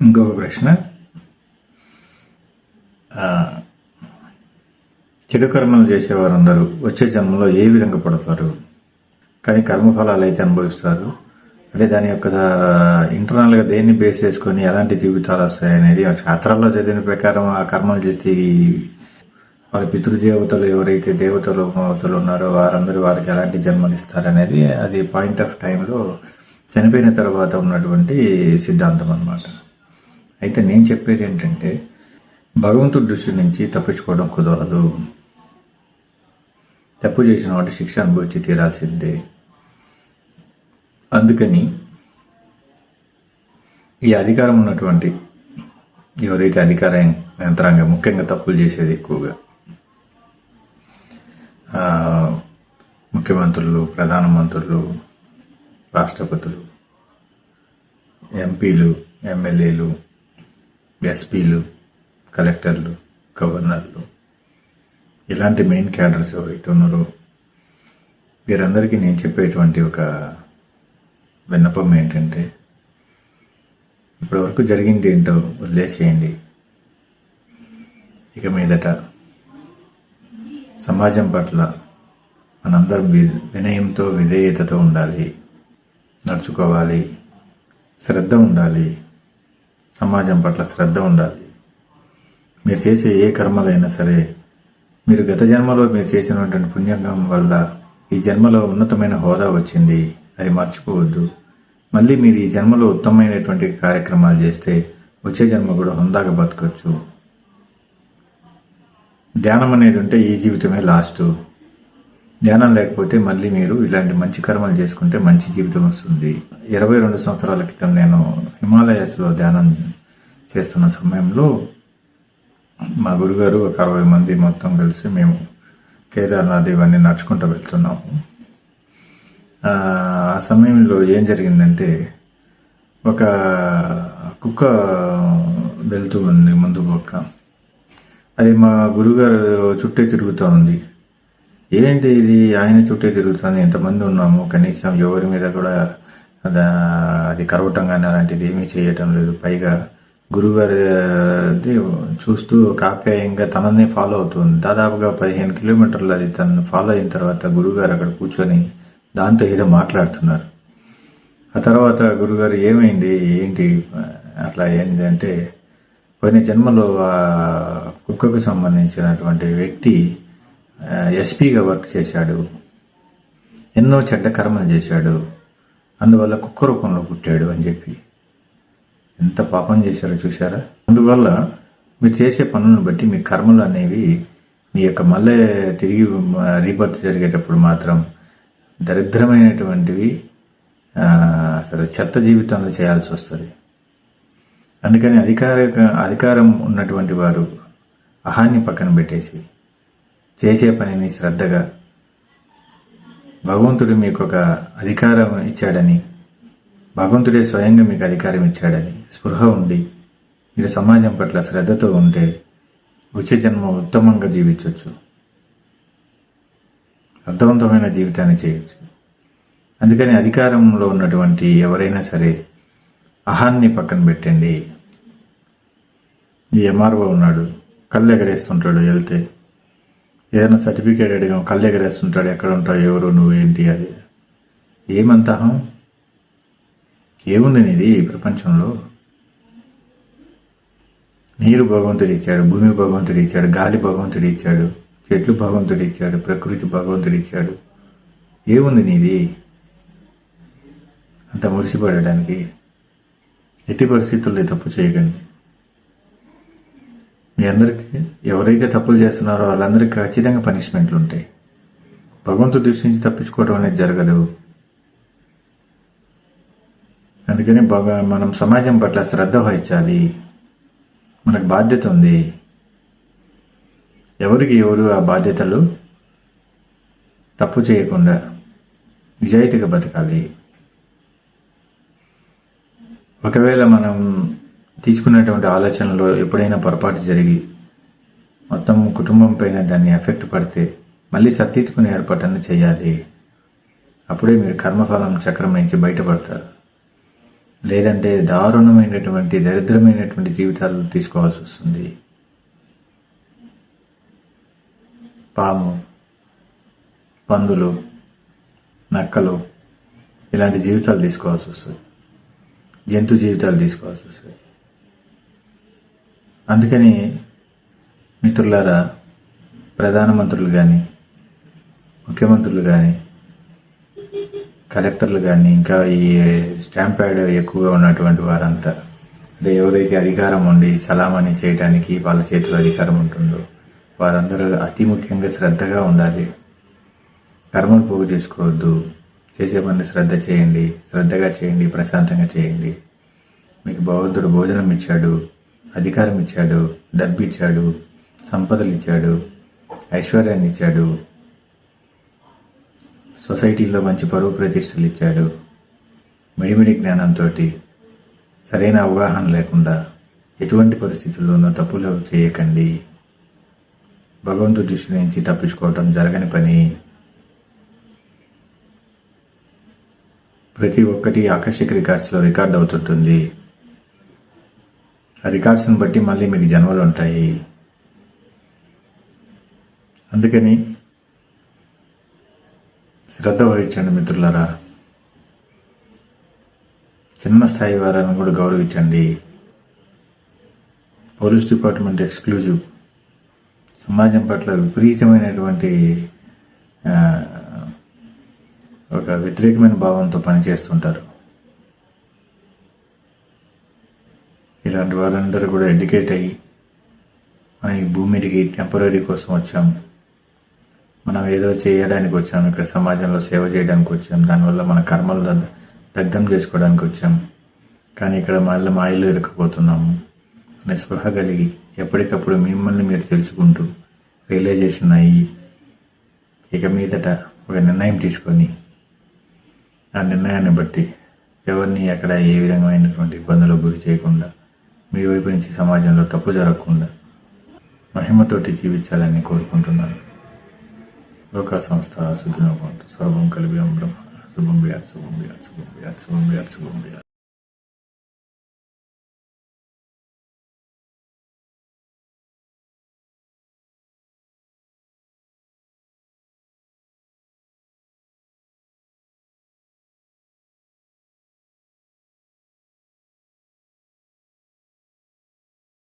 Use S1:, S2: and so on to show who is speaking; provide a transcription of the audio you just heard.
S1: ఇంకొక ప్రశ్న. చెడు కర్మలు చేసేవారందరూ వచ్చే జన్మలో ఏ విధంగా పడతారు? కానీ కర్మఫలాలు అయితే అనుభవిస్తారు. అంటే దాని యొక్క ఇంటర్నల్గా దేన్ని బేస్ చేసుకొని ఎలాంటి జీవితాలు వస్తాయి అనేది శాస్త్రాల్లో చదివిన ప్రకారం ఆ కర్మలు చేస్తే వాళ్ళ వారి పితృదేవతలు ఎవరైతే దేవతలు మవతలు ఉన్నారో వారందరూ వారికి ఎలాంటి జన్మలు ఇస్తారనేది అది పాయింట్ ఆఫ్ టైంలో చనిపోయిన తర్వాత ఉన్నటువంటి సిద్ధాంతం అన్నమాట. అయితే నేను చెప్పేది ఏంటంటే భగవంతుడి దృష్టి నుంచి తప్పించుకోవడం కుదరదు. తప్పు చేసిన వాటి శిక్ష అనుభవించి తీరాల్సిందే. అందుకని ఈ అధికారం ఉన్నటువంటి ఎవరైతే అధికార యంత్రాంగం ముఖ్యంగా తప్పులు చేసేది ఎక్కువగా ముఖ్యమంత్రులు ప్రధానమంత్రులు రాష్ట్రపతులు ఎంపీలు ఎమ్మెల్యేలు ఎస్పీలు కలెక్టర్లు గవర్నర్లు ఇలాంటి మెయిన్ క్యాడర్స్ ఎవరైతే ఉన్నారో వీరందరికీ నేను చెప్పేటువంటి ఒక విన్నపం ఏంటంటే ఇప్పటివరకు జరిగింది ఏంటో వదిలేసేయండి. ఇక మీదట సమాజం పట్ల మనందరం వి- వినయంతో విధేయతతో ఉండాలి నడుచుకోవాలి శ్రద్ధ ఉండాలి సమాజం పట్ల శ్రద్ధ ఉండాలి. మీరు చేసే ఏ కర్మలైనా సరే మీరు గత జన్మలో మీరు చేసినటువంటి పుణ్యంగం వల్ల ఈ జన్మలో ఉన్నతమైన హోదా వచ్చింది అది మర్చిపోవద్దు. మళ్ళీ మీరు ఈ జన్మలో ఉత్తమమైనటువంటి కార్యక్రమాలు చేస్తే వచ్చే జన్మ కూడా హుందాగా బతకచ్చు ధ్యానం అనేది ఉంటే ఈ జీవితమే లాస్ట్. ధ్యానం లేకపోతే మళ్ళీ మీరు ఇలాంటి మంచి కర్మలు చేసుకుంటే మంచి జీవితం వస్తుంది. ఇరవై రెండు సంవత్సరాల క్రితం నేను హిమాలయాస్లో ధ్యానం చేస్తున్న సమయంలో మా గురుగారు ఒక అరవై మంది మొత్తం కలిసి మేము కేదార్నాథ్ ఇవన్నీ నడుచుకుంటూ వెళ్తున్నాము. ఆ ఆ సమయంలో ఏం జరిగిందంటే ఒక కుక్క వెళ్తూ ఉంది ముందు పక్క అది మా గురుగారు చుట్టే తిరుగుతూ ఉంది. ఏంటి ఇది? ఆయన చుట్టే తిరుగుతుంది. ఎంతమంది ఉన్నాము? కనీసం ఎవరి మీద కూడా అది కరవటం కానీ అలాంటిది ఏమీ చేయటం లేదు. పైగా గురుగారి చూస్తూ కాప్యాయంగా తననే ఫాలో అవుతుంది. దాదాపుగా పదిహేను కిలోమీటర్లు అది తను ఫాలో అయిన తర్వాత గురుగారు అక్కడ కూర్చొని దాంతో ఏదో మాట్లాడుతున్నారు. ఆ తర్వాత గురుగారు ఏమైంది? ఏంటి? అట్లా ఏంటి అంటే పోయిన జన్మలో ఆ కుక్కకు సంబంధించినటువంటి వ్యక్తి ఎస్పీగా వర్క్ చేశాడు. ఎన్నో చెడ్డ కర్మలు చేశాడు. అందువల్ల కుక్క రూపంలో పుట్టాడు అని చెప్పి. ఎంత పాపం చేశారో చూశారా? అందువల్ల మీరు చేసే పనులను బట్టి మీ కర్మలు అనేవి మీ యొక్క మళ్ళీ తిరిగి రీబర్త్ జరిగేటప్పుడు మాత్రం దరిద్రమైనటువంటివి అసలు చెత్త జీవితంలో చేయాల్సి వస్తుంది. అందుకని అధికార అధికారం ఉన్నటువంటి వారు అహాన్ని పక్కన పెట్టేసి చేసే పనిని శ్రద్ధగా భగవంతుడు మీకు ఒక అధికారం ఇచ్చాడని భగవంతుడే స్వయంగా మీకు అధికారం ఇచ్చాడని స్పృహ ఉండి మీరు సమాజం పట్ల శ్రద్ధతో ఉంటే వచ్చే జన్మ ఉత్తమంగా జీవించవచ్చు అర్థవంతమైన జీవితాన్ని చేయొచ్చు. అందుకని అధికారంలో ఉన్నటువంటి ఎవరైనా సరే అహాన్ని పక్కన పెట్టండి. ఈ ఎంఆర్ఓ ఉన్నాడు కళ్ళు ఎగరేస్తుంటాడు వెళ్తే ఏదైనా సర్టిఫికేట్ అడిగాం కళ్ళు ఎగరేస్తుంటాడు ఎక్కడ ఉంటావు ఎవరు నువ్వు ఏంటి అది. ఏమంతాహం ఏముంది నీది ఈ ప్రపంచంలో? నీరు భగవంతుడు ఇచ్చాడు భూమి భగవంతుడు ఇచ్చాడు గాలి భగవంతుడు ఇచ్చాడు చెట్లు భగవంతుడు ఇచ్చాడు ప్రకృతి భగవంతుడు ఇచ్చాడు. ఏముంది నీది? అంత మురిసిపడడానికి ఎట్టి పరిస్థితుల్లో తప్పు చేయకండి. మీ అందరికీ ఎవరైతే తప్పులు చేస్తున్నారో వాళ్ళందరికీ ఖచ్చితంగా పనిష్మెంట్లు ఉంటాయి. భగవంతుడి దృష్టి నుంచి తప్పించుకోవడం అనేది జరగదు. అందుకని బాగా మనం సమాజం పట్ల శ్రద్ధ వహించాలి. మనకు బాధ్యత ఉంది. ఎవరికి ఎవరు ఆ బాధ్యతలు? తప్పు చేయకుండా నిజాయితీగా బతకాలి. ఒకవేళ మనం తీసుకున్నటువంటి ఆలోచనలో ఎప్పుడైనా పొరపాటు జరిగి మొత్తం కుటుంబం పైన దాన్ని ఎఫెక్ట్ పడితే మళ్ళీ సర్దిద్దుకునే ఏర్పాటನ್ನು చేయాలి. అప్పుడే మీరు కర్మఫలం చక్రం నుంచి బయటపడతారు. లేదంటే దారుణమైనటువంటి దరిద్రమైనటువంటి జీవితాలు తీసుకోవాల్సి వస్తుంది. పాము పందులు నక్కలు ఇలాంటి జీవితాలు తీసుకోవాల్సి వస్తుంది. జంతు జీవితాలు తీసుకోవాల్సి వస్తుంది. అందుకని మిత్రులారా ప్రధానమంత్రులు కానీ ముఖ్యమంత్రులు కానీ కలెక్టర్లు కానీ ఇంకా ఈ స్టాంప్ ప్యాడ్ ఎక్కువగా ఉన్నటువంటి వారంతా అంటే ఎవరైతే అధికారం ఉండి చలామణి చేయడానికి వాళ్ళ చేతిలో అధికారం ఉంటుందో వారందరూ అతి ముఖ్యంగా శ్రద్ధగా ఉండాలి. కర్మలు పోగు చేసుకోవద్దు. చేసే పని శ్రద్ధ చేయండి శ్రద్ధగా చేయండి ప్రశాంతంగా చేయండి. మీకు భగవంతుడు భోజనం ఇచ్చాడు అధికారం ఇచ్చాడు డబ్బు ఇచ్చాడు సంపదలు ఇచ్చాడు ఐశ్వర్యాన్ని ఇచ్చాడు సొసైటీలో మంచి పరువు ప్రతిష్టలు ఇచ్చాడు మిడిమిడి జ్ఞానంతో సరైన అవగాహన లేకుండా ఎటువంటి పరిస్థితుల్లోనూ తప్పులు చేయకండి. భగవంతుడి దృష్టి నుంచి తప్పించుకోవటం జరగని పని. ప్రతి ఒక్కటి ఆకర్షక రికార్డ్స్లో రికార్డ్ అవుతుంటుంది. రికార్డ్స్ని బట్టి మళ్ళీ మీకు జన్మలు ఉంటాయి. అందుకని శ్రద్ధ వహించండి మిత్రులారా. చిన్న స్థాయి వారిని కూడా గౌరవించండి. Police department exclusive. సమాజం పట్ల విపరీతమైనటువంటి ఒక వ్యతిరేకమైన భావంతో పనిచేస్తుంటారు. ఇలాంటి వారందరూ కూడా ఎడ్యుకేట్ అయ్యి మన ఈ భూమి మీదకి టెంపరీ కోసం వచ్చాము. మనం ఏదో చేయడానికి వచ్చాం ఇక్కడ సమాజంలో సేవ చేయడానికి వచ్చాం దానివల్ల మన కర్మలు దగ్ధం చేసుకోవడానికి వచ్చాం కానీ ఇక్కడ మళ్ళీ మాయలు ఇరుక్కుపోతున్నాము. అనే స్పృహ కలిగి ఎప్పటికప్పుడు మిమ్మల్ని మీరు తెలుసుకుంటూ రియలైజేషన్ అయ్యి ఇక మీదట ఒక నిర్ణయం తీసుకొని ఆ నిర్ణయాన్ని బట్టి ఎవరిని ఎక్కడ ఏ విధమైనటువంటి ఇబ్బందులకు గురి చేయకుండా మీ వైపు నుంచి సమాజంలో తప్పు జరగకుండా మహిమతోటి జీవించాలని కోరుకుంటున్నాను. లోకా సంస్థ సుఖినోభవంతు సర్వం కలిపి బ్రహ్మ శుభం వ్యాత్ శుభం వ్యాత్ శుభం వ్యాత్ శుభం వ్యాత్ శుభం వ్యాత్